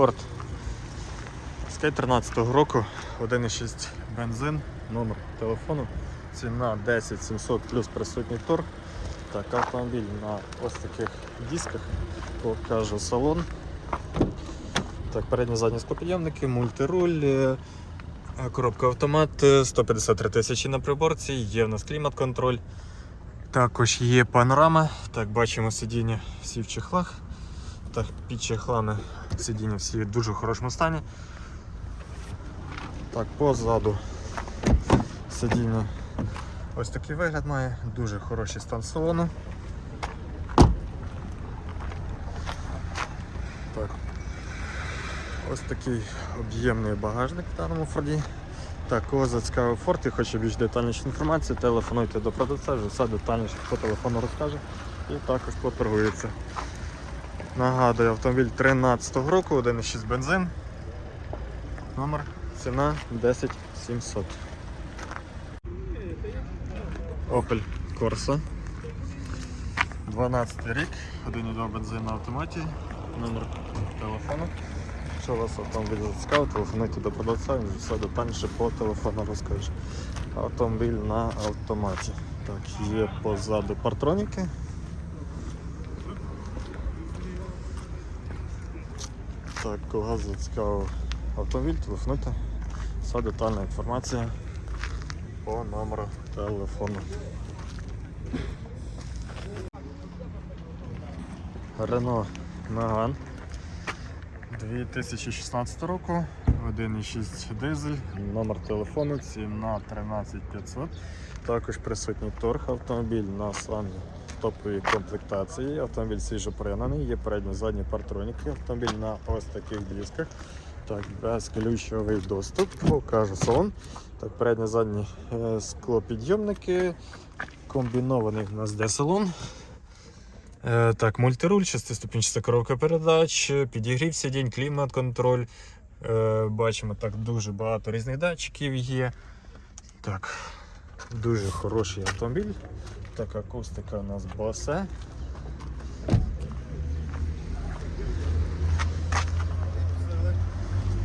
Ford Escape 13 року, 1,6 бензин, номер телефону, ціна 10 700 плюс присутній торг. Так, автомобіль на ось таких дисках, покажу салон. Так, передні задні склопідйомники, мультируль, е, коробка автомат, е, 153 тисячі на приборці, є в нас клімат-контроль. Також є панорама. Так, бачимо сидіння всі в чехлах. Так, під чехлами сидіння всі в дуже хорошому стані. Так, позаду сидіння ось такий вигляд має, дуже хороший стан салону. Так. Ось такий об'ємний багажник в даному форді. Так, кого зацікавив форт і хоче більш детальнішу інформацію, телефонуйте до продавця, вже все детальніше по телефону розкаже і також поторгується. Нагадую, автомобіль 13 року, 1,6 бензин. Номер, ціна 10 700. Opel Corsa. 12 рік, 1,2 бензин на автоматі, номер телефону. Якщо вас автомобіль зацікавив, телефонуйте до продавця, він все детальніше по телефону розкаже. Автомобіль на автоматі. Так, є позаду партроніки. Так, кого зацікавив автомобіль, телефонуйте. Вся детальна інформація по номеру телефону. Рено Меган 2016 року, 1,6 дизель, номер телефону, ціна 13500. Також присутній торг автомобіль на самій топовій комплектації. Автомобіль свіжопригнаний, є передні задні партроніки, автомобіль на ось таких дисках. Так, безключовий доступ, покажу салон. Так, передні задні е, склопідйомники, комбінований в нас де салон. Е, Так, мультируль, шестиступінчата коробка передач, підігрів сидінь, клімат-контроль. Е, Бачимо, так дуже багато різних датчиків є. Так, дуже хороший автомобіль. Так, акустика у нас Bose.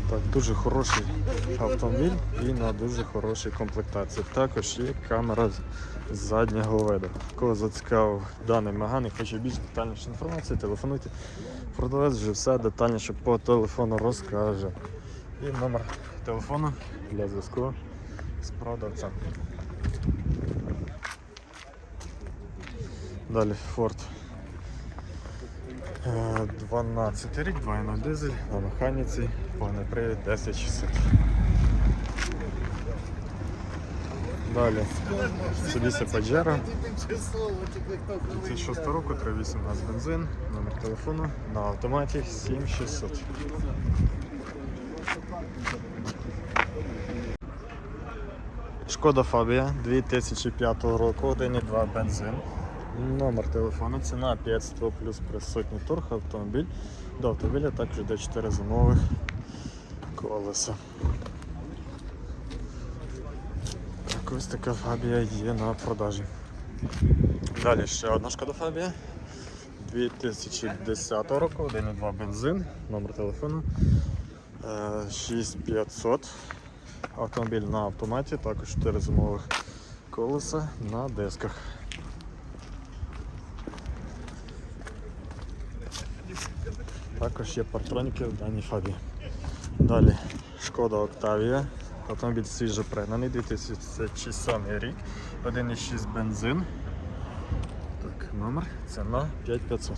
Так, дуже хороший автомобіль і на дуже хорошій комплектації. Також є камера заднього виду. Кого зацікавив даний Меган і хоче більш детальніше інформації, телефонуйте. Продавець вже все детальніше по телефону розкаже. І номер телефону для зв'язку з продавцем. Далі Ford. Е, 12 рік, 2.0 дизель на механіці, повний привід 10600. Далі Mitsubishi Pajero 2006 року, 3.8 у нас бензин, номер телефону на автоматі 7600. Шкода Фабія 2005 року, 1.2 бензин. Номер телефону, ціна 500 плюс присутній торг, автомобіль. До автомобіля також йде 4 зимових колеса. Так, ось така фабія є на продажі. Далі ще одна шкода фабія. 2010 року, 1.2 бензин, номер телефону е, 6500. Автомобіль на автоматі, також 4 зимових колеса на дисках. Також є партроніки в даній фабі. Далі шкода Октавія. Автомобіль свіжо пригнаний, 2007 рік, 1,6 бензин. Так, номер, ціна 5500.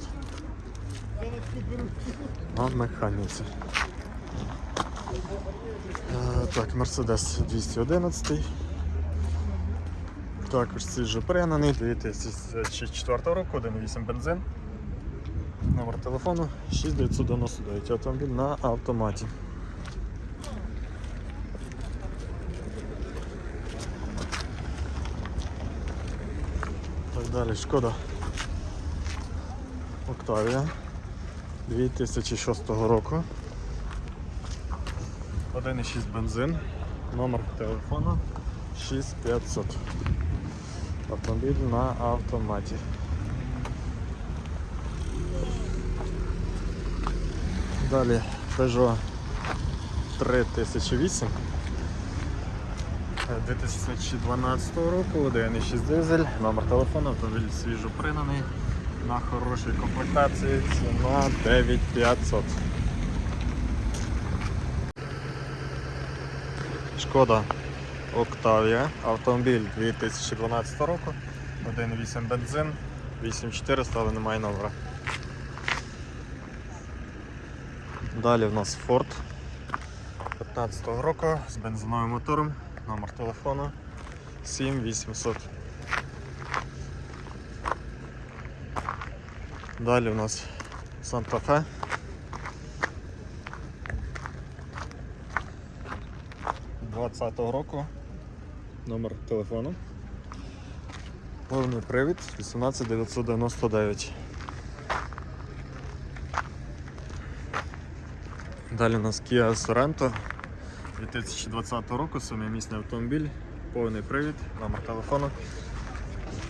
На механіці. Е, Так, Mercedes 211. Також свіжо пригнаний, 2004 року, 1,8 бензин. Номер телефону 6999 автомобіль на автоматі. Далі, шкода Октавія 2006 року. 1,6 бензин, номер телефону 6500. Автомобіль на автоматі. Далі Peugeot 3008 е, 2012 року, 1,6 дизель, номер телефону, автомобіль свіжо пригнаний на хорошій комплектації, ціна 9500. Шкода Octavia, автомобіль 2012 року, 1,8 бензин, 8400, але немає номера. Далі в нас Ford 15 року з бензиновим мотором, номер телефону 7800. Далі в нас Fe. Двадцятого року. Номер телефону. Повний привід 18999. Далі у нас Kia Sorento 2020 року, семимісний автомобіль, повний привід, номер телефону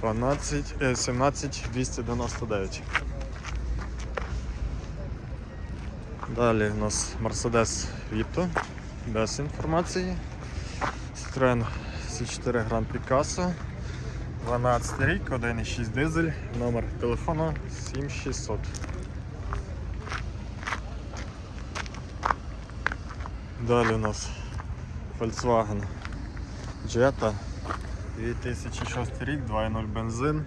12, е, 17 299. Далі у нас Mercedes Vito без інформації. Citroen C4 Grand Picasso 12 рік, 1,6 дизель, номер телефону 7600. Далі у нас Volkswagen Jetta. 2006 рік, 2.0 бензин.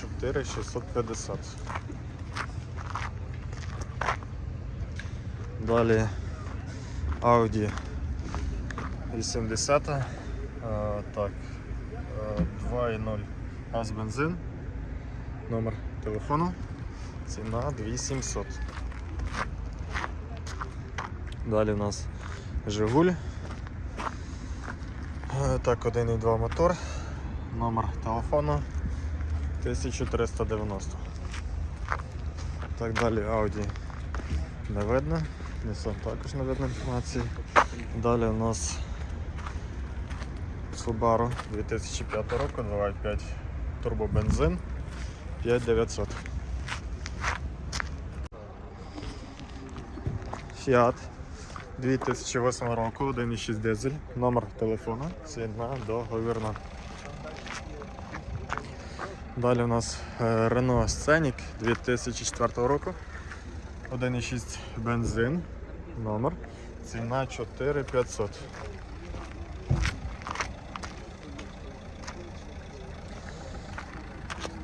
4650. Далі Audi 80 е, так, е, 2.0 газ бензин, номер телефону, ціна 2700. Далі у нас Жигуль. Е, Так, 1,2 мотор. Номер телефону 1390. Так, далі Audi не видно. Nissan також не видно інформації. Далі у нас Subaru 2005 року, 2.5 турбобензин 5900. Fiat 2008 року, 1,6 дизель, номер телефону, ціна договірна. Далі у нас е, Renault Scenic 2004 року, 1,6 бензин, номер, ціна 4500.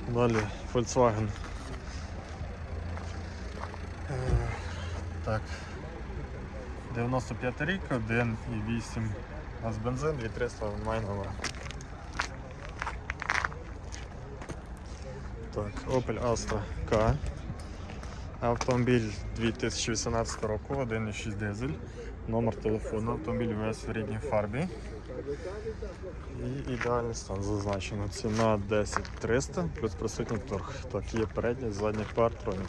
Далі Volkswagen. Е, Так. 95 рік, 1,8 газ бензин, 2300 онлайн номера. Так, Opel Astra K. Автомобіль 2018 року, 1,6 дизель. Номер телефону, автомобіль весь в рідній фарбі. І ідеальний стан зазначено. Ціна 10 300 плюс присутній торг. Так, є передній, задній пар, тронік.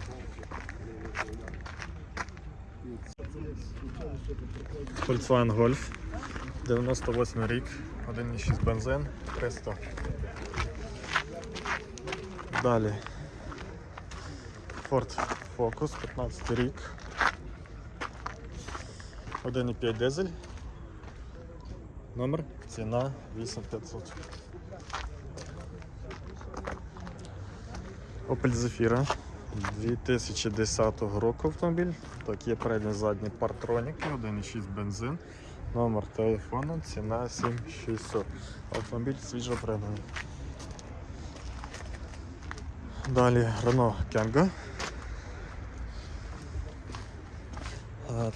Volkswagen Golf 98 рік, 1,6 бензин, 300. Далі Ford Focus 15 рік. 1,5 дизель. Номер, ціна 8500. Opel Zafira 2010 року автомобіль. Так, є передні задні партроніки, 1,6 бензин. Номер телефону, ціна 7600. Автомобіль свіжо пригнаний. Далі Renault Kangoo.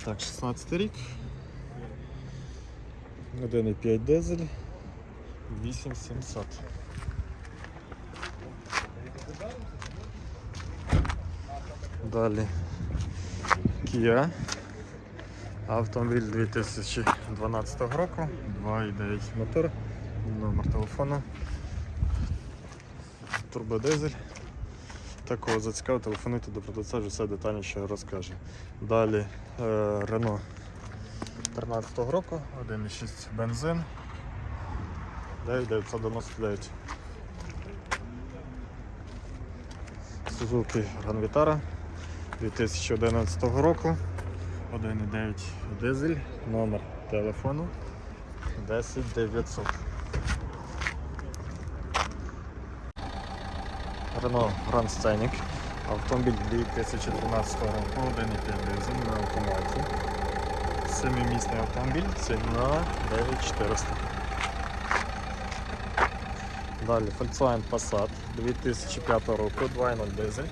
Так, 16 рік. 1,5 дизель. 8700. Далі Kia. Автомобіль 2012 року, 2,9 мотор, номер телефону, турбодизель. Такого зацікавив, телефонуйте до продавця, вже все детальніше розкаже. Далі е, Renault 13 року, 1,6 бензин, 9999. Suzuki Vitara 2011 року, 1,9 дизель, номер телефону 10900. Renault Grand Scenic. Автомобіль 2012 року, 1,5 дизель на автоматі. Семимісний автомобіль, ціна 9400. Далі Volkswagen Passat 2005 року, 2.0 дизель.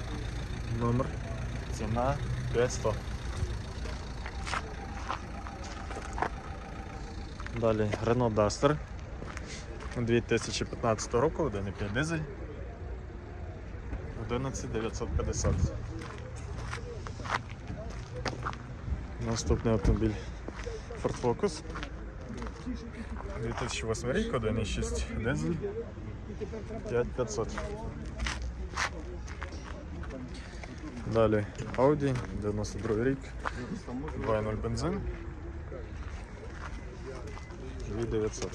Номер, ціна 500. Далі Renault Duster 2015 року, 1,5 дизель. 11950. Наступний автомобіль Ford Focus. 2008 рік, 1,6 дизель. 5500. Далі Audi, 92 рік, 2.0 бензин. 2900.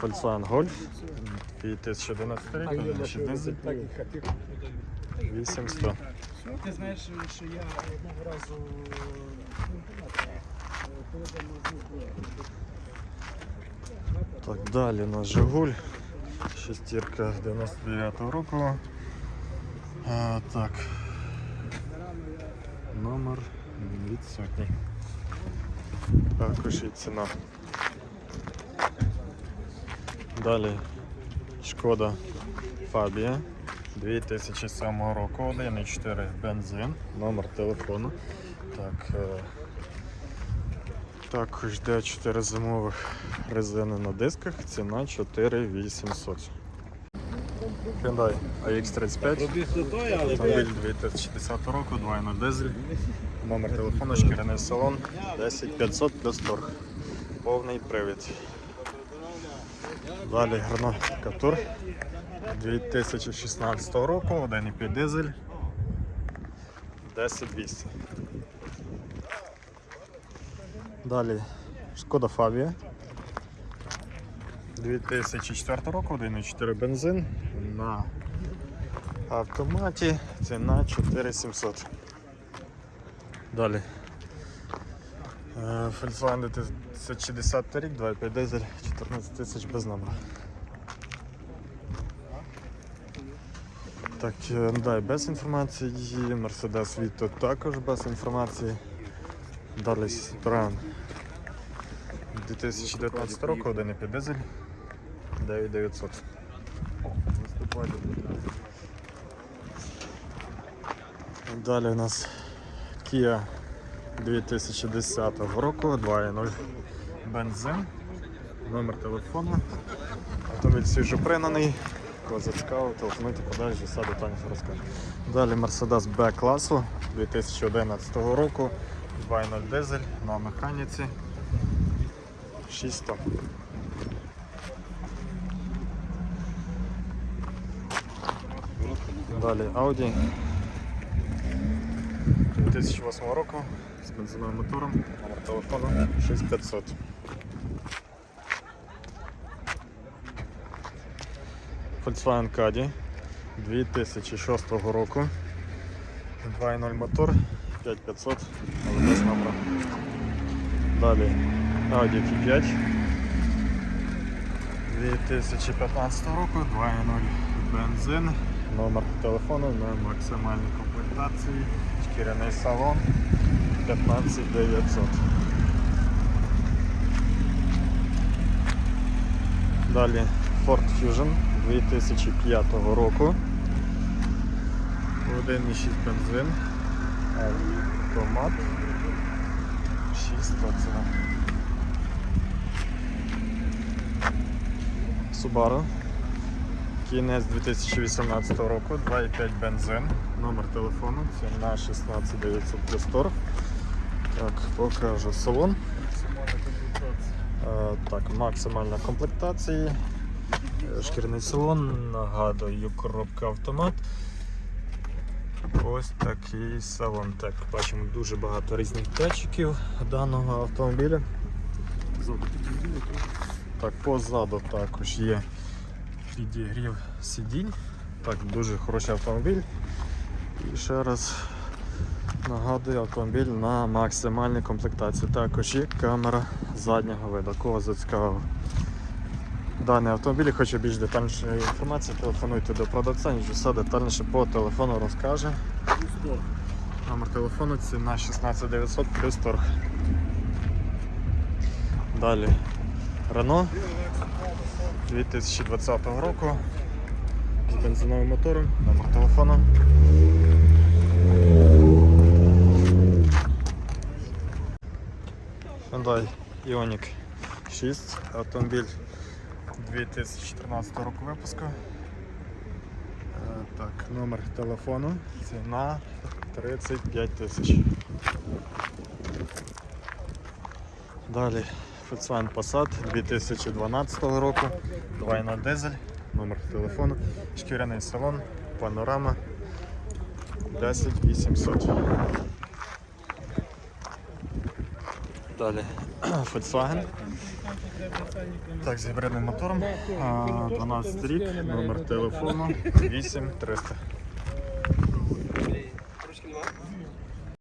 Volkswagen Golf 2011 рік, 1,6 дизель. 800. Ти знаєш, що я одного разу Так, далі у нас Жигуль. Шестірка 99-го року. А, так. Номер відсутній. Також і ціна. Далі Шкода Фабія 2007 року, 1,4 бензин, номер телефону. Так, е, також йде 4 зимових резини на дисках, ціна 4800. Hyundai AX35. Автомобіль 2010 року, 2.0 дизель. Номер телефону, шкіряний салон, 10500 плюс торг. Повний привід. Далі Renault Captur 2016 року, 1,5 дизель, 10200. Далі Шкода Фабія 2004 року, 1,4 бензин на автоматі, ціна 4700. Далі. Е, Volkswagen 2060 рік, 2,5 дизель, 14 тисяч без номера. Так, Hyundai без інформації, Mercedes Vito також без інформації. Далі Citroen 2019 року, 1,5 дизель, 9900. Далі у нас Kia 2010 року, 2.0 бензин, номер телефону. Автомобіль свіжопринений. Кого зацікавив, телефонуйте подалі, все детальніше розкажу. Далі Mercedes B класу 2011 року, 2.0 дизель на механіці 600. Далі Audi. 2008 року. З бензиновим мотором, номер телефону. 6500. Volkswagen Caddy. 2006 року. 2.0 мотор, 5500, але без номера. Далі Audi Q5 2015 року, 2.0 бензин, номер телефону на максимальній комплектації, шкіряний салон 15900. Далі Ford Fusion 2005 року. 1,6 бензин. Автомат. 600 ціна. Subaru. Кінець 2018 року, 2,5 бензин. Номер телефону, ціна 16900 плюс торг. Так, покажу салон. Е, Так, максимальна комплектація. Шкіряний салон, нагадую, коробка автомат. Ось такий салон. Так, бачимо дуже багато різних датчиків даного автомобіля. Так, позаду також є підігрів сидінь. Так, дуже хороший автомобіль. І ще раз Нагадую, автомобіль на максимальній комплектації. Також є камера заднього виду. Кого зацікавив даний автомобіль, і хоче більш детальнішої інформації, телефонуйте до продавця, ніж все детальніше по телефону розкаже. Номер телефону ціна 16900 плюс торг. Далі Renault 2020 року з бензиновим мотором, номер телефону. Hyundai Ioniq 6, автомобіль 2014 року випуску. Е, Так, номер телефону, ціна 35 тисяч. Далі Volkswagen Passat 2012 року, 2.0 дизель, номер телефону, шкіряний салон, панорама 10800. Далі Volkswagen. Так, з гібридним мотором. 12 рік, номер телефону 8300.